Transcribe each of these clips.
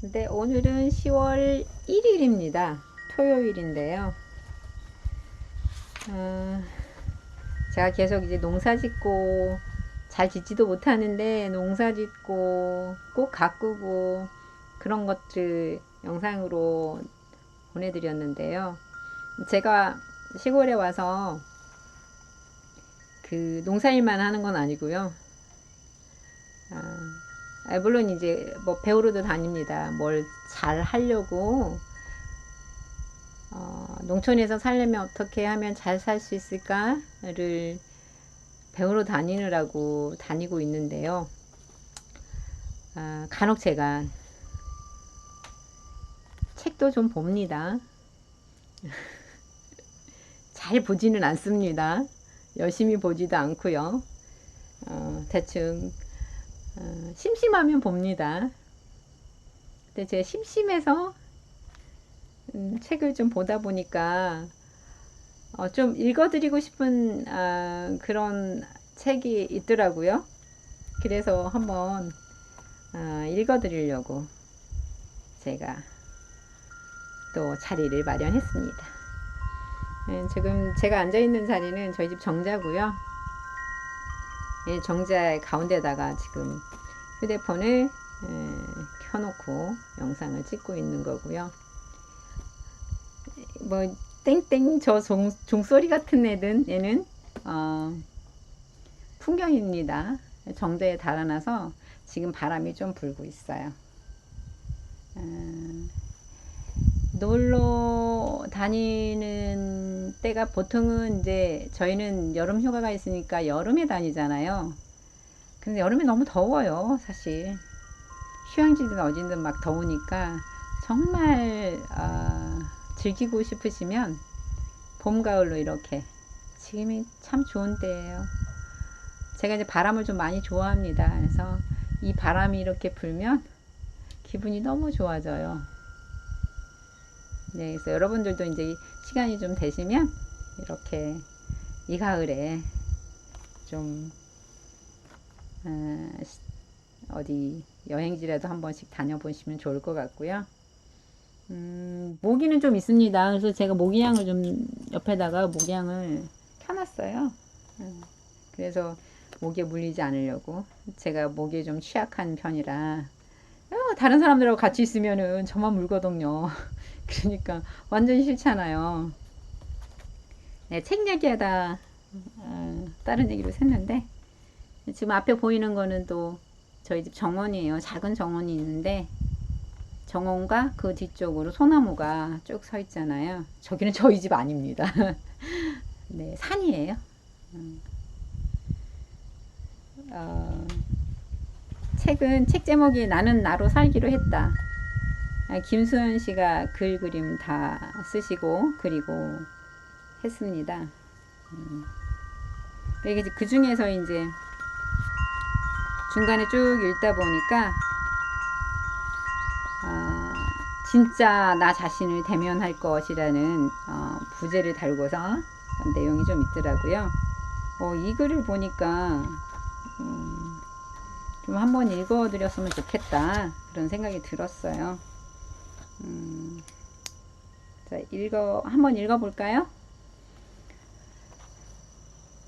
근데 오늘은 10월 1일입니다. 토요일인데요. 어, 제가 계속 이제 농사 짓고 잘 짓지도 못하는데 농사 짓고 꼭 가꾸고 그런 것들 영상으로 보내드렸는데요. 제가 시골에 와서 그 농사일만 하는 건 아니고요. 아, 아, 물론 이제 뭐 배우러도 다닙니다. 뭘 잘 하려고 어, 농촌에서 살려면 어떻게 하면 잘 살 수 있을까를 배우러 다니느라고 다니고 있는데요. 아, 간혹 제가 책도 좀 봅니다. 잘 보지는 않습니다. 열심히 보지도 않고요. 어, 대충 어, 심심하면 봅니다. 근데 제가 심심해서 음, 책을 좀 보다 보니까 어, 좀 읽어드리고 싶은 아, 그런 책이 있더라고요. 그래서 한번 아, 읽어드리려고 제가 또 자리를 마련했습니다. 네, 지금 제가 앉아 있는 자리는 저희 집 정자고요. 이 정자 가운데다가 지금 휴대폰을 에, 켜놓고 영상을 찍고 있는 거고요. 뭐 땡땡 저 종, 종소리 같은 애는 얘는 어, 풍경입니다. 정자에 달아나서 지금 바람이 좀 불고 있어요. 어, 놀러 다니는 때가 보통은 이제 저희는 여름 휴가가 있으니까 여름에 다니잖아요. 근데 여름에 너무 더워요, 사실. 휴양지든 어디든 막 더우니까 정말 어, 즐기고 싶으시면 봄, 가을로 이렇게 지금이 참 좋은 때예요. 제가 이제 바람을 좀 많이 좋아합니다. 그래서 이 바람이 이렇게 불면 기분이 너무 좋아져요. 네, 그래서 여러분들도 이제 시간이 좀 되시면 이렇게 이 가을에 좀 어, 디 여행지라도 한 번씩 다녀보시면 좋을 것 같고요. 음, 모기는 좀 있습니다. 그래서 제가 모기향을 좀 옆에다가 모기향을 켜놨어요. 음, 그래서 모기에 물리지 않으려고 제가 모기에 좀 취약한 편이라 어, 다른 사람들하고 같이 있으면은 저만 물거든요. 그러니까 완전 싫잖아요. 네, 책 얘기하다 어, 다른 얘기로 샜는데 지금 앞에 보이는 거는 또 저희 집 정원이에요. 작은 정원이 있는데 정원과 그 뒤쪽으로 소나무가 쭉 서 있잖아요. 저기는 저희 집 아닙니다. 네, 산이에요. 음. 어, 책은 책 제목이 나는 나로 살기로 했다. 아, 김수현 씨가 글 그림 다 쓰시고 그리고 했습니다. 음. 그 중에서 이제 중간에 쭉 읽다 보니까 어, 진짜 나 자신을 대면할 것이라는 어, 부제를 달고서 내용이 좀 있더라고요. 어, 이 글을 보니까 음, 좀 한번 읽어드렸으면 좋겠다 그런 생각이 들었어요. 음, 자 읽어 한번 읽어볼까요?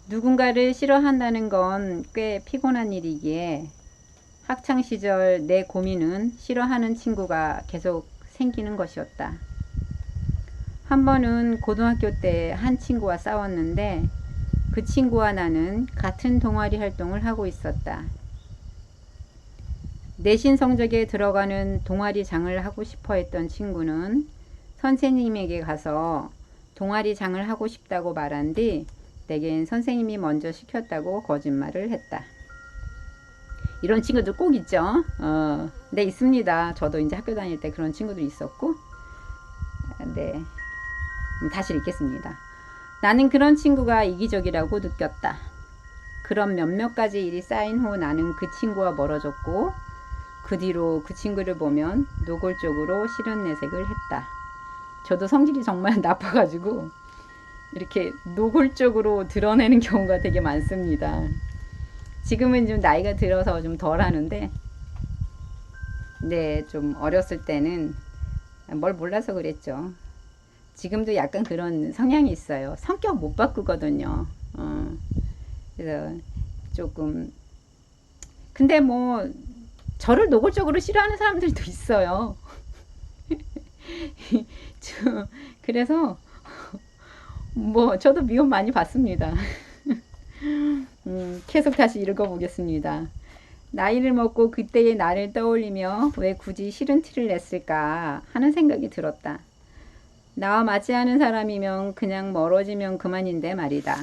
누군가를 싫어한다는 건 꽤 피곤한 일이기에 학창 시절 내 고민은 싫어하는 친구가 계속 생기는 것이었다. 한 번은 고등학교 때 한 친구와 싸웠는데 그 친구와 나는 같은 동아리 활동을 하고 있었다. 내신 성적에 들어가는 동아리 장을 하고 싶어 했던 친구는 선생님에게 가서 동아리 장을 하고 싶다고 말한 뒤 내겐 선생님이 먼저 시켰다고 거짓말을 했다. 이런 친구들 꼭 있죠. 어, 네, 있습니다. 저도 이제 학교 다닐 때 그런 친구도 있었고. 네. 다시 읽겠습니다. 나는 그런 친구가 이기적이라고 느꼈다. 그런 몇몇 가지 일이 쌓인 후 나는 그 친구와 멀어졌고, 그 뒤로 그 친구를 보면 노골적으로 싫은 내색을 했다. 저도 성질이 정말 나빠가지고, 이렇게 노골적으로 드러내는 경우가 되게 많습니다. 지금은 좀 나이가 들어서 좀 덜 하는데, 네, 좀 어렸을 때는 뭘 몰라서 그랬죠. 지금도 약간 그런 성향이 있어요. 성격 못 바꾸거든요. 어, 그래서 조금 근데 뭐 저를 노골적으로 싫어하는 사람들도 있어요. 저, 그래서 뭐 저도 미움 많이 받습니다. 음, 계속 다시 읽어보겠습니다. 나이를 먹고 그때의 나를 떠올리며 왜 굳이 싫은 티를 냈을까 하는 생각이 들었다. 나와 맞지 않은 사람이면 그냥 멀어지면 그만인데 말이다.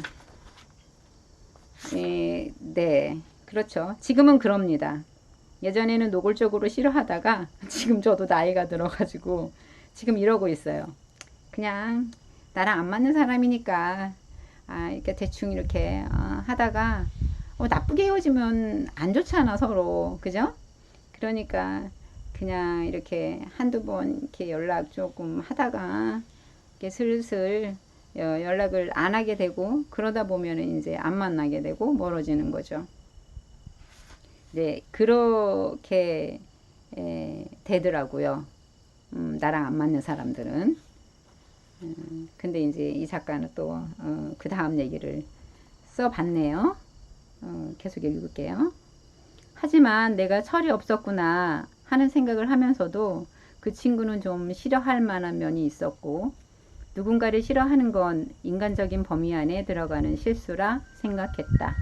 에, 네, 그렇죠. 지금은 그럽니다. 예전에는 노골적으로 싫어하다가 지금 저도 나이가 들어가지고 지금 이러고 있어요. 그냥 나랑 안 맞는 사람이니까 아, 이렇게 대충 이렇게 어, 하다가 어, 나쁘게 헤어지면 안 좋잖아 서로 그죠? 그러니까 그냥 이렇게 한두 번 이렇게 연락 조금 하다가 이렇게 슬슬 어, 연락을 안 하게 되고 그러다 보면은 이제 안 만나게 되고 멀어지는 거죠. 네, 그렇게 에, 되더라고요. 음, 나랑 안 맞는 사람들은. 음, 근데 이제 이 작가는 또그 다음 얘기를 써봤네요. 어, 계속 읽을게요. 하지만 내가 철이 없었구나 하는 생각을 하면서도 그 친구는 좀 싫어할 만한 면이 있었고 누군가를 싫어하는 건 인간적인 범위 안에 들어가는 실수라 생각했다.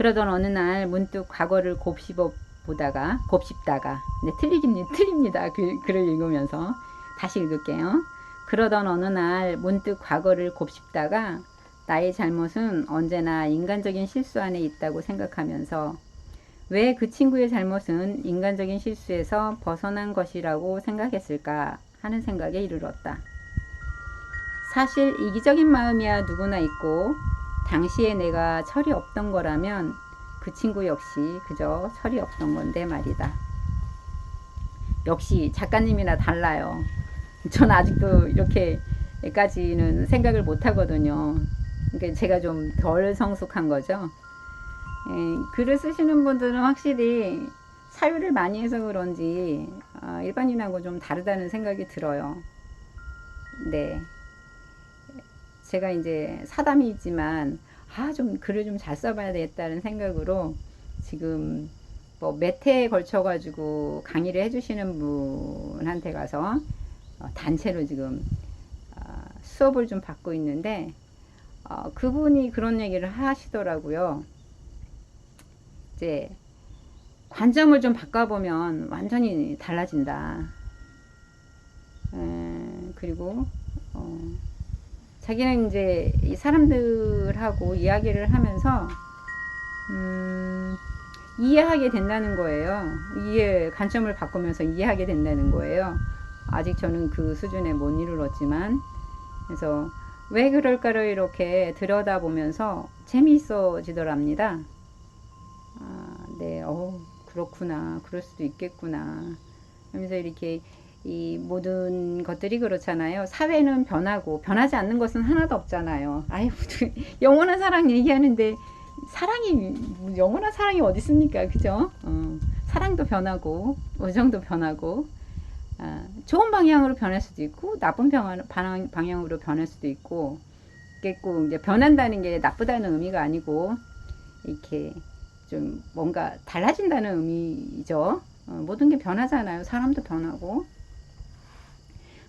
그러던 어느 날 문득 과거를 곱씹어 보다가 곱씹다가 네 틀리긴 틀립니다. 그 글을 읽으면서 다시 읽을게요. 그러던 어느 날 문득 과거를 곱씹다가 나의 잘못은 언제나 인간적인 실수 안에 있다고 생각하면서 왜 그 친구의 잘못은 인간적인 실수에서 벗어난 것이라고 생각했을까 하는 생각에 이르렀다. 사실 이기적인 마음이야 누구나 있고 당시에 내가 철이 없던 거라면 그 친구 역시 그저 철이 없던 건데 말이다. 역시 작가님이나 달라요. 전 아직도 이렇게까지는 생각을 못 하거든요. 그러니까 제가 좀 덜 성숙한 거죠. 에, 글을 쓰시는 분들은 확실히 사유를 많이 해서 그런지 어, 일반인하고 좀 다르다는 생각이 들어요. 네. 제가 이제 사담이지만 아 좀 글을 좀 잘 써봐야 되겠다는 생각으로 지금 뭐몇 회에 걸쳐 가지고 강의를 해주시는 분한테 가서 어, 단체로 지금 어, 수업을 좀 받고 있는데 어, 그분이 그런 얘기를 하시더라고요. 이제 관점을 좀 바꿔보면 완전히 달라진다. 에, 그리고 어, 자기는 이제 이 사람들하고 이야기를 하면서 음, 이해하게 된다는 거예요. 이해 관점을 바꾸면서 이해하게 된다는 거예요. 아직 저는 그 수준에 못 이르렀지만 그래서 왜 그럴까를 이렇게 들여다보면서 재미있어지더랍니다. 아, 네, 어 그렇구나. 그럴 수도 있겠구나. 하면서 이렇게 이 모든 것들이 그렇잖아요. 사회는 변하고 변하지 않는 것은 하나도 없잖아요. 아유, 영원한 사랑 얘기하는데 사랑이 영원한 사랑이 어디 있습니까? 그죠? 어, 사랑도 변하고 우정도 변하고 아, 좋은 방향으로 변할 수도 있고 나쁜 방향, 방향으로 변할 수도 있고 꼭 이제 변한다는 게 나쁘다는 의미가 아니고 이렇게 좀 뭔가 달라진다는 의미죠. 어, 모든 게 변하잖아요. 사람도 변하고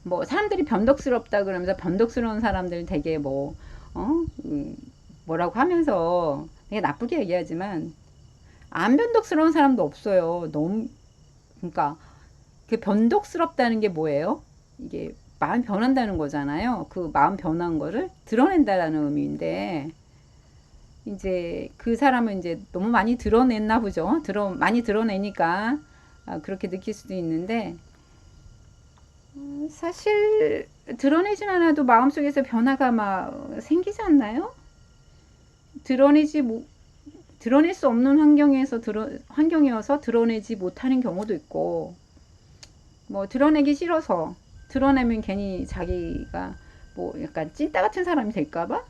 뭐 사람들이 변덕스럽다 그러면서 변덕스러운 사람들 되게 뭐 어? 음, 뭐라고 하면서 되게 나쁘게 얘기하지만 안 변덕스러운 사람도 없어요. 너무 그러니까 그 변덕스럽다는 게 뭐예요? 이게 마음 변한다는 거잖아요. 그 마음 변한 거를 드러낸다라는 의미인데 이제 그 사람은 이제 너무 많이 드러냈나 보죠. 드러 많이 드러내니까 아, 그렇게 느낄 수도 있는데 음, 사실 드러내진 않아도 마음속에서 변화가 막 생기지 않나요? 드러내지 못 드러낼 수 없는 환경에서 드러, 환경이어서 드러내지 못하는 경우도 있고 뭐 드러내기 싫어서 드러내면 괜히 자기가 뭐 약간 찐따 같은 사람이 될까봐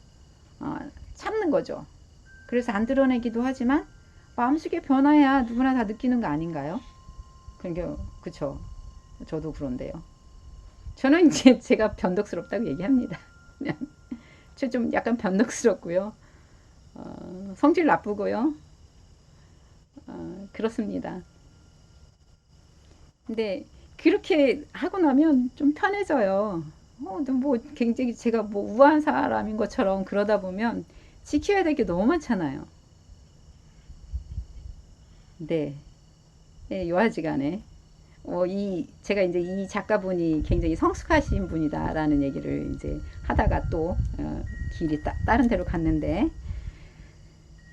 어, 참는 거죠. 그래서 안 드러내기도 하지만 마음속에 변화야 누구나 다 느끼는 거 아닌가요? 그러니까 그쵸. 저도 그런데요. 저는 이제 제가 변덕스럽다고 얘기합니다. 그냥 저좀 약간 변덕스럽고요. 어, 성질 나쁘고요. 어, 그렇습니다. 근데 그렇게 하고 나면 좀 편해져요. 어, 뭐 굉장히 제가 뭐 우아한 사람인 것처럼 그러다 보면 지켜야 될 게 너무 많잖아요. 네. 네, 요하지간에 어, 이 제가 이제 이 작가분이 굉장히 성숙하신 분이다라는 얘기를 이제 하다가 또 어, 길이 따, 다른 데로 갔는데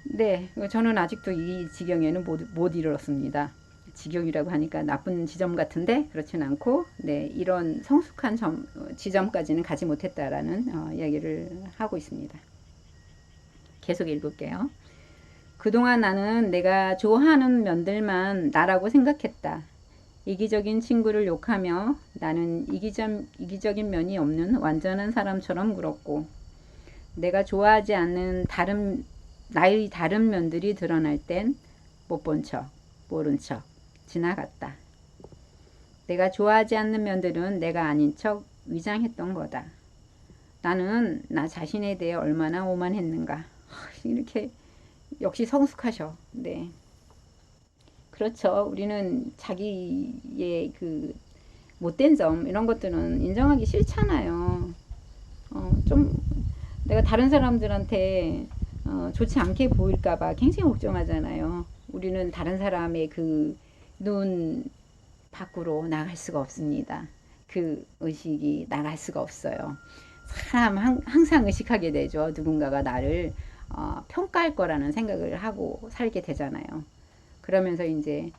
네, 저는 아직도 이 지경에는 못, 못 이르렀습니다. 지경이라고 하니까 나쁜 지점 같은데 그렇진 않고 네, 이런 성숙한 점, 지점까지는 가지 못했다라는 어, 이야기를 하고 있습니다. 계속 읽을게요. 그동안 나는 내가 좋아하는 면들만 나라고 생각했다. 이기적인 친구를 욕하며 나는 이기점, 이기적인 면이 없는 완전한 사람처럼 굴었고 내가 좋아하지 않는 다른 나의 다른 면들이 드러날 땐 못 본 척, 모른 척 지나갔다. 내가 좋아하지 않는 면들은 내가 아닌 척 위장했던 거다. 나는 나 자신에 대해 얼마나 오만했는가. 이렇게 역시 성숙하셔. 네. 그렇죠. 우리는 자기의 그 못된 점 이런 것들은 인정하기 싫잖아요. 어, 좀 내가 다른 사람들한테 어, 좋지 않게 보일까봐 굉장히 걱정하잖아요. 우리는 다른 사람의 그 눈 밖으로 나갈 수가 없습니다. 그 의식이 나갈 수가 없어요. 사람 항, 항상 의식하게 되죠. 누군가가 나를 어, 평가할 거라는 생각을 하고 살게 되잖아요. 그러면서 이제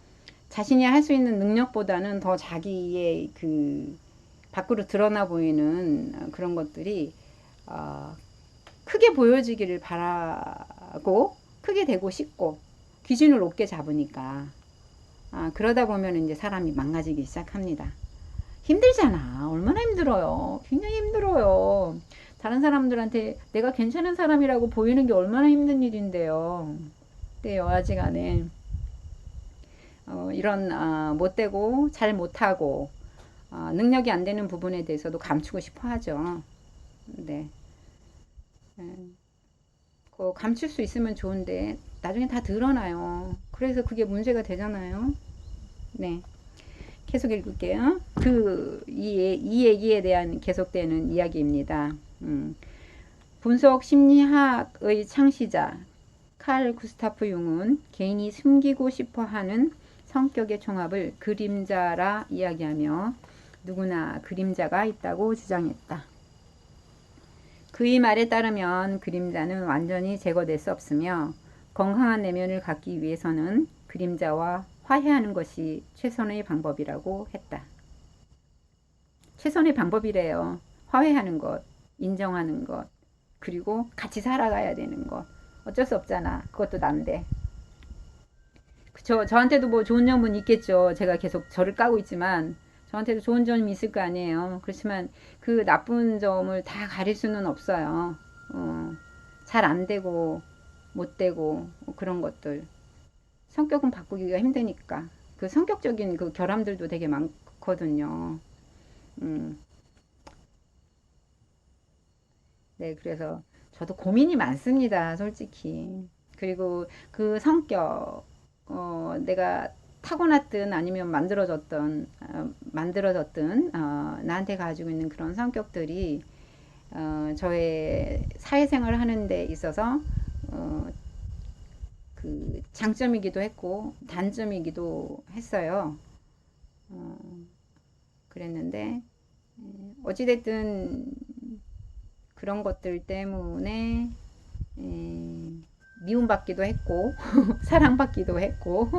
자신이 할 수 있는 능력보다는 더 자기의 그 밖으로 드러나 보이는 그런 것들이 어, 크게 보여지기를 바라고 크게 되고 싶고 기준을 높게 잡으니까 아, 그러다 보면 이제 사람이 망가지기 시작합니다. 힘들잖아. 얼마나 힘들어요. 굉장히 힘들어요. 다른 사람들한테 내가 괜찮은 사람이라고 보이는 게 얼마나 힘든 일인데요. 네, 여하지간에 어, 이런 어, 못되고 잘 못하고 어, 능력이 안 되는 부분에 대해서도 감추고 싶어 하죠. 네. 네. 그 감출 수 있으면 좋은데 나중에 다 드러나요. 그래서 그게 문제가 되잖아요. 네. 계속 읽을게요. 그, 이, 이 얘기에 대한 계속되는 이야기입니다. 음. 분석 심리학의 창시자 칼 구스타프 융은 개인이 숨기고 싶어 하는 성격의 종합을 그림자라 이야기하며 누구나 그림자가 있다고 주장했다. 그의 말에 따르면 그림자는 완전히 제거될 수 없으며 건강한 내면을 갖기 위해서는 그림자와 화해하는 것이 최선의 방법이라고 했다. 최선의 방법이래요. 화해하는 것, 인정하는 것, 그리고 같이 살아가야 되는 것. 어쩔 수 없잖아. 그것도 난데. 저, 저한테도 뭐 좋은 점은 있겠죠. 제가 계속 저를 까고 있지만, 저한테도 좋은 점이 있을 거 아니에요. 그렇지만 그 나쁜 점을 다 가릴 수는 없어요. 어, 잘 안 되고, 못 되고, 뭐 그런 것들. 성격은 바꾸기가 힘드니까. 그 성격적인 그 결함들도 되게 많거든요. 음. 네, 그래서 저도 고민이 많습니다, 솔직히. 그리고 그 성격, 어, 내가 타고났든 아니면 만들어졌던, 어, 만들어졌든, 어, 나한테 가지고 있는 그런 성격들이, 어, 저의 사회생활을 하는 데 있어서, 어, 그 장점이기도 했고, 단점이기도 했어요. 어, 그랬는데, 어찌됐든, 그런 것들 때문에, 에, 미움받기도 했고, 사랑받기도 했고,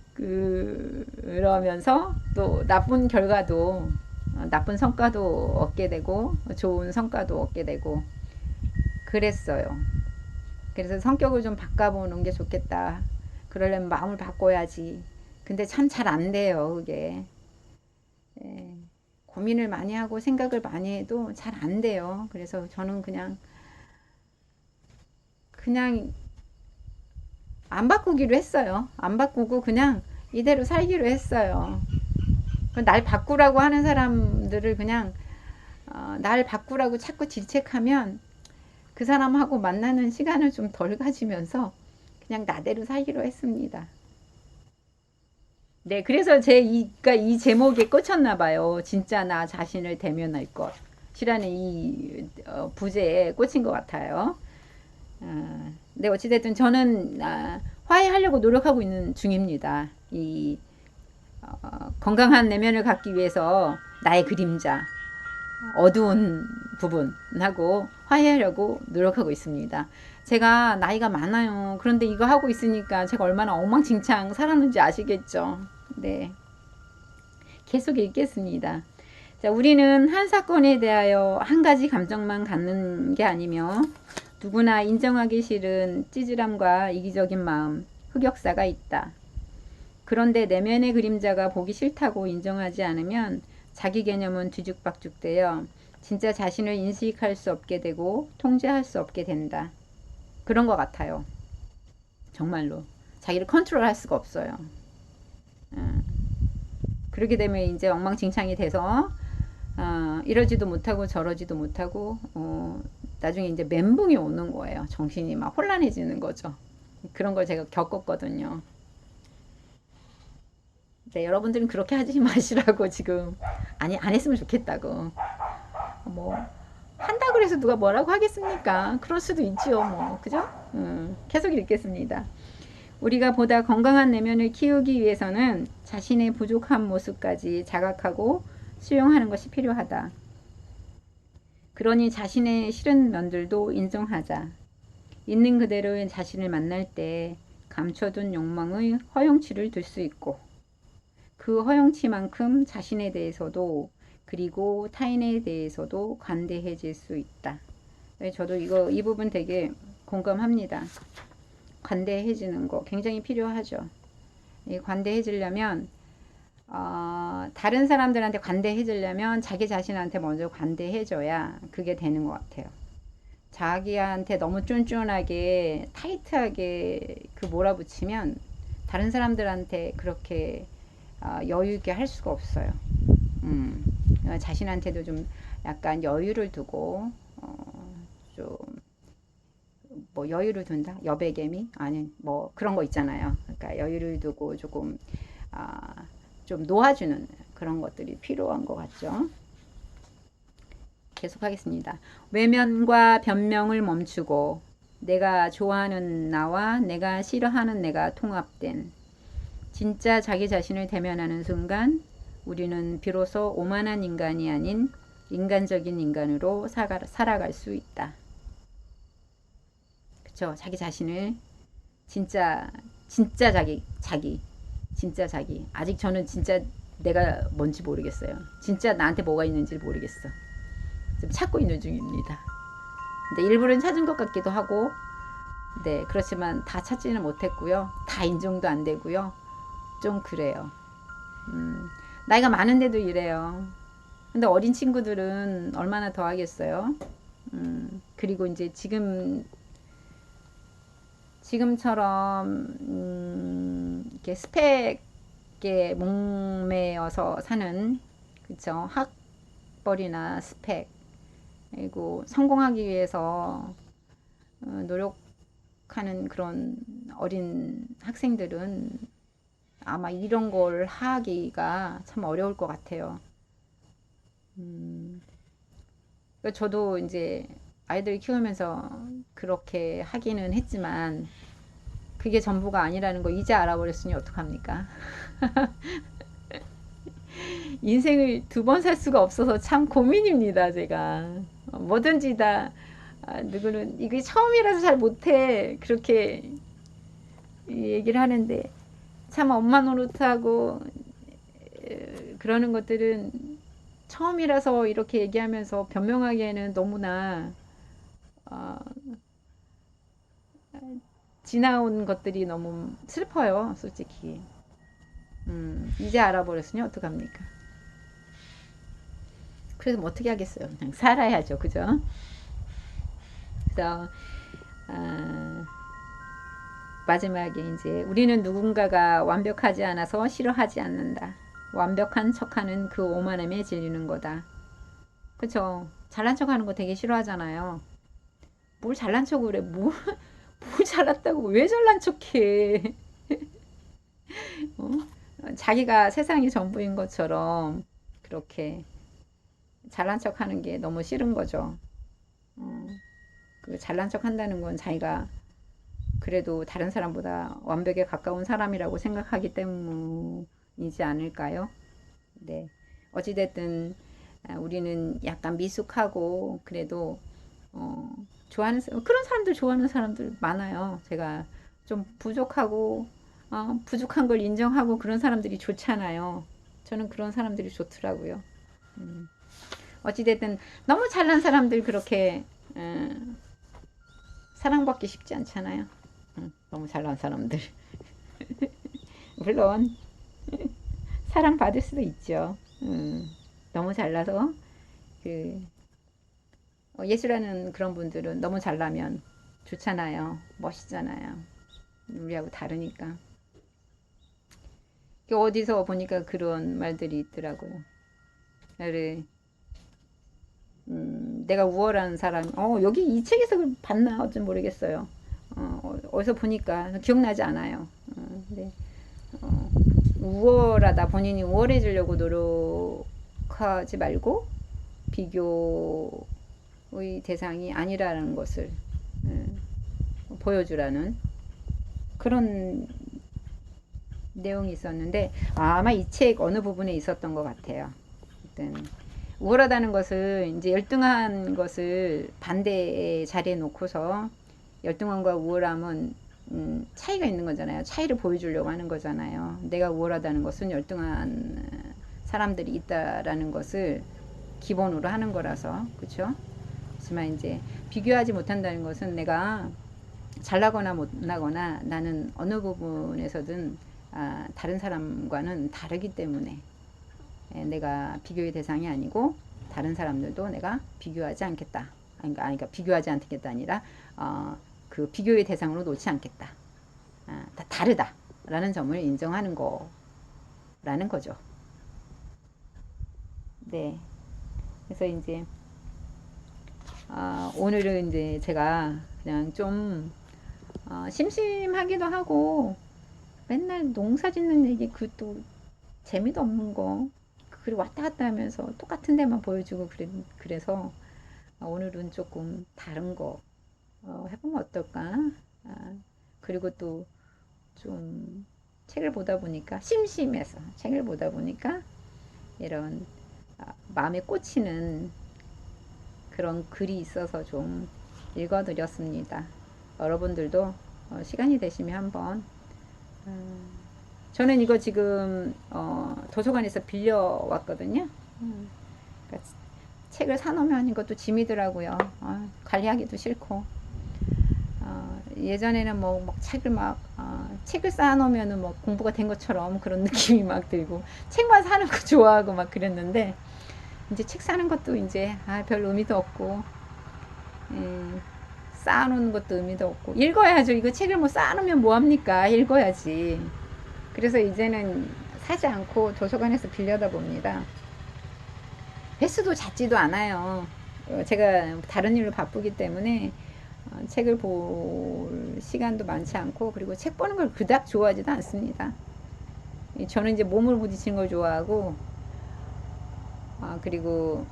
그러면서 또 나쁜 결과도 어, 나쁜 성과도 얻게 되고 좋은 성과도 얻게 되고 그랬어요. 그래서 성격을 좀 바꿔보는 게 좋겠다. 그러려면 마음을 바꿔야지. 근데 참 잘 안 돼요, 그게. 예, 고민을 많이 하고 생각을 많이 해도 잘 안 돼요. 그래서 저는 그냥 그냥 안 바꾸기로 했어요. 안 바꾸고 그냥 이대로 살기로 했어요. 그날 바꾸라고 하는 사람들을 그냥 어, 날 바꾸라고 자꾸 질책하면 그 사람하고 만나는 시간을 좀 덜 가지면서 그냥 나대로 살기로 했습니다. 네, 그래서 제이 제목에 꽂혔나 봐요. 진짜 나 자신을 대면할 것이라는 이 어, 부제에 꽂힌 것 같아요. 아, 네, 어찌됐든 저는 아, 화해하려고 노력하고 있는 중입니다. 이 어, 건강한 내면을 갖기 위해서 나의 그림자, 어두운 부분하고 화해하려고 노력하고 있습니다. 제가 나이가 많아요. 그런데 이거 하고 있으니까 제가 얼마나 엉망진창 살았는지 아시겠죠? 네. 계속 읽겠습니다. 자, 우리는 한 사건에 대하여 한 가지 감정만 갖는 게 아니며 누구나 인정하기 싫은 찌질함과 이기적인 마음, 흑역사가 있다. 그런데 내면의 그림자가 보기 싫다고 인정하지 않으면 자기 개념은 뒤죽박죽되어 진짜 자신을 인식할 수 없게 되고 통제할 수 없게 된다. 그런 것 같아요. 정말로. 자기를 컨트롤 할 수가 없어요. 음. 그렇게 되면 이제 엉망진창이 돼서 어, 이러지도 못하고 저러지도 못하고 어, 나중에 이제 멘붕이 오는 거예요. 정신이 막 혼란해지는 거죠. 그런 걸 제가 겪었거든요. 네, 여러분들은 그렇게 하지 마시라고 지금 아니 안 했으면 좋겠다고 뭐 한다 그래서 누가 뭐라고 하겠습니까? 그럴 수도 있지요, 뭐 그죠? 음, 계속 읽겠습니다. 우리가 보다 건강한 내면을 키우기 위해서는 자신의 부족한 모습까지 자각하고 수용하는 것이 필요하다. 그러니 자신의 싫은 면들도 인정하자. 있는 그대로의 자신을 만날 때 감춰둔 욕망의 허용치를 둘수 있고 그 허용치만큼 자신에 대해서도 그리고 타인에 대해서도 관대해질 수 있다. 네, 저도 이거 이 부분 되게 공감합니다. 관대해지는 거 굉장히 필요하죠. 이 관대해지려면 어, 다른 사람들한테 관대해지려면 자기 자신한테 먼저 관대해져야 그게 되는 것 같아요. 자기한테 너무 쫀쫀하게 타이트하게 그 몰아붙이면 다른 사람들한테 그렇게 어, 여유 있게 할 수가 없어요. 음, 자신한테도 좀 약간 여유를 두고 어, 좀 뭐 여유를 둔다 여백개미 아니 뭐 그런 거 있잖아요. 그러니까 여유를 두고 조금 아, 좀 놓아주는 그런 것들이 필요한 것 같죠. 계속하겠습니다. 외면과 변명을 멈추고 내가 좋아하는 나와 내가 싫어하는 내가 통합된 진짜 자기 자신을 대면하는 순간 우리는 비로소 오만한 인간이 아닌 인간적인 인간으로 살아갈 수 있다. 그쵸? 자기 자신을 진짜 진짜 자기 자기 진짜 자기 아직 저는 진짜 내가 뭔지 모르겠어요. 진짜 나한테 뭐가 있는지 모르겠어. 지금 찾고 있는 중입니다. 근데 일부는 찾은 것 같기도 하고 네 그렇지만 다 찾지는 못했고요. 다 인정도 안 되고요. 좀 그래요. 음, 나이가 많은데도 이래요. 근데 어린 친구들은 얼마나 더 하겠어요? 음, 그리고 이제 지금, 지금처럼, 음, 이렇게 스펙에 목매어서 사는, 그쵸. 학벌이나 스펙, 그리고 성공하기 위해서 어, 노력하는 그런 어린 학생들은 아마 이런 걸 하기가 참 어려울 것 같아요. 음, 그러니까 저도 이제 아이들 키우면서 그렇게 하기는 했지만 그게 전부가 아니라는 거 이제 알아버렸으니 어떡합니까? 인생을 두 번 살 수가 없어서 참 고민입니다, 제가. 뭐든지 다, 아, 누구는, 이게 처음이라서 잘 못해. 그렇게 얘기를 하는데, 참 엄마 노릇하고 그러는 것들은 처음이라서 이렇게 얘기하면서 변명하기에는 너무나 어, 지나온 것들이 너무 슬퍼요, 솔직히. 음, 이제 알아버렸으니 어떡합니까? 그래서 뭐 어떻게 하겠어요? 그냥 살아야죠, 그죠? 그래서 아, 마지막에 이제 우리는 누군가가 완벽하지 않아서 싫어하지 않는다. 완벽한 척하는 그 오만함에 질리는 거다. 그쵸? 잘난 척하는 거 되게 싫어하잖아요. 뭘 잘난 척을 해? 뭘, 뭘 잘났다고? 왜 잘난 척해? 어? 자기가 세상이 전부인 것처럼 그렇게 잘난 척하는 게 너무 싫은 거죠. 어, 그 잘난 척한다는 건 자기가 그래도 다른 사람보다 완벽에 가까운 사람이라고 생각하기 때문이지 않을까요? 네. 어찌됐든 아, 우리는 약간 미숙하고 그래도 어, 좋아하는 사- 그런 사람들 좋아하는 사람들 많아요. 제가 좀 부족하고 어, 부족한 걸 인정하고 그런 사람들이 좋잖아요. 저는 그런 사람들이 좋더라고요. 음. 어찌됐든 너무 잘난 사람들 그렇게 음, 사랑받기 쉽지 않잖아요. 음, 너무 잘난 사람들. 물론 사랑받을 수도 있죠. 음, 너무 잘나서 그 어, 예술하는 그런 분들은 너무 잘나면 좋잖아요. 멋있잖아요. 우리하고 다르니까. 그 어디서 보니까 그런 말들이 있더라고요. 그래, 음, 내가 우월한 사람, 어, 여기 이 책에서 봤나? 어쩐 모르겠어요. 어, 어, 어디서 보니까 기억나지 않아요. 어, 근데, 어, 우월하다, 본인이 우월해지려고 노력하지 말고 비교 의 대상이 아니라는 것을 음, 보여주라는 그런 내용이 있었는데 아, 아마 이 책 어느 부분에 있었던 것 같아요. 하여튼 우월하다는 것을 이제 열등한 것을 반대의 자리에 놓고서 열등함과 우월함은 음, 차이가 있는 거잖아요. 차이를 보여주려고 하는 거잖아요. 내가 우월하다는 것은 열등한 사람들이 있다라는 것을 기본으로 하는 거라서 그렇죠. 하지만 이제 비교하지 못한다는 것은 내가 잘나거나 못나거나 나는 어느 부분에서든 아, 다른 사람과는 다르기 때문에 에, 내가 비교의 대상이 아니고 다른 사람들도 내가 비교하지 않겠다. 그러니까, 아니, 그러니까 비교하지 않겠다 아니라 어, 그 비교의 대상으로 놓지 않겠다. 아, 다 다르다 라는 점을 인정하는 거라는 거죠. 네. 그래서 이제 아, 오늘은 이제 제가 그냥 좀 어, 심심하기도 하고 맨날 농사 짓는 얘기 그 또 재미도 없는 거 그리고 왔다 갔다 하면서 똑같은 데만 보여주고 그래, 그래서 아, 오늘은 조금 다른 거 어, 해보면 어떨까? 아, 그리고 또 좀 책을 보다 보니까 심심해서 책을 보다 보니까 이런 아, 마음에 꽂히는 그런 글이 있어서 좀 읽어드렸습니다. 여러분들도 어, 시간이 되시면 한번 음, 저는 이거 지금 어, 도서관에서 빌려왔거든요. 음, 그러니까 책을 사놓으면 이것도 짐이더라고요. 아, 관리하기도 싫고 어, 예전에는 뭐, 막 책을 막 어, 책을 쌓아놓으면은 뭐 공부가 된 것처럼 그런 느낌이 막 들고 책만 사는 거 좋아하고 막 그랬는데 이제 책 사는 것도 이제 아, 별 의미도 없고 음, 쌓아놓는 것도 의미도 없고 읽어야죠. 이거 책을 뭐 쌓아놓으면 뭐합니까? 읽어야지. 그래서 이제는 사지 않고 도서관에서 빌려다 봅니다. 횟수도 잦지도 않아요. 어, 제가 다른 일로 바쁘기 때문에 어, 책을 볼 시간도 많지 않고 그리고 책 보는 걸 그닥 좋아하지도 않습니다. 이 저는 이제 몸을 부딪히는 걸 좋아하고 아, 그리고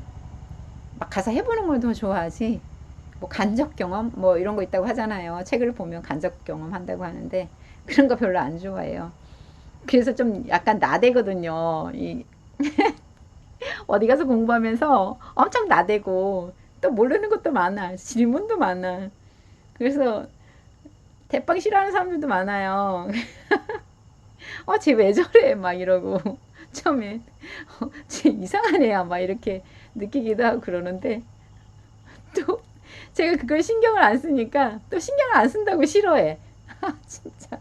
막 가서 해보는 걸 더 좋아하지. 뭐 간접 경험 뭐 이런 거 있다고 하잖아요. 책을 보면 간접 경험 한다고 하는데 그런 거 별로 안 좋아해요. 그래서 좀 약간 나대거든요. 이 어디 가서 공부하면서 엄청 나대고 또 모르는 것도 많아. 질문도 많아. 그래서 대빵 싫어하는 사람들도 많아요. 어, 쟤 왜 저래? 막 이러고 처음에 어, 쟤 이상한 애야. 막 이렇게 느끼기도 하고 그러는데 또 제가 그걸 신경을 안 쓰니까 또 신경을 안 쓴다고 싫어해. 아, 진짜.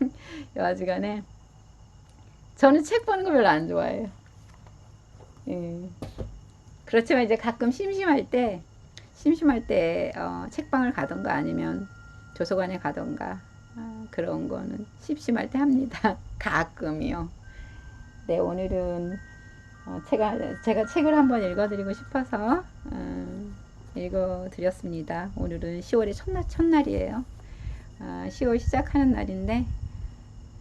여하튼간에 저는 책 보는 거 별로 안 좋아해요. 예. 그렇지만 이제 가끔 심심할 때 심심할 때 어, 책방을 가던가 아니면 도서관에 가던가 아, 그런 거는 심심할 때 합니다. 가끔이요. 네, 오늘은 어, 제가 제가 책을 한번 읽어드리고 싶어서 음, 읽어드렸습니다. 오늘은 10월의 첫날 첫날이에요. 아, 10월 시작하는 날인데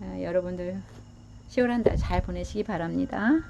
아, 여러분들 10월 한 달 잘 보내시기 바랍니다.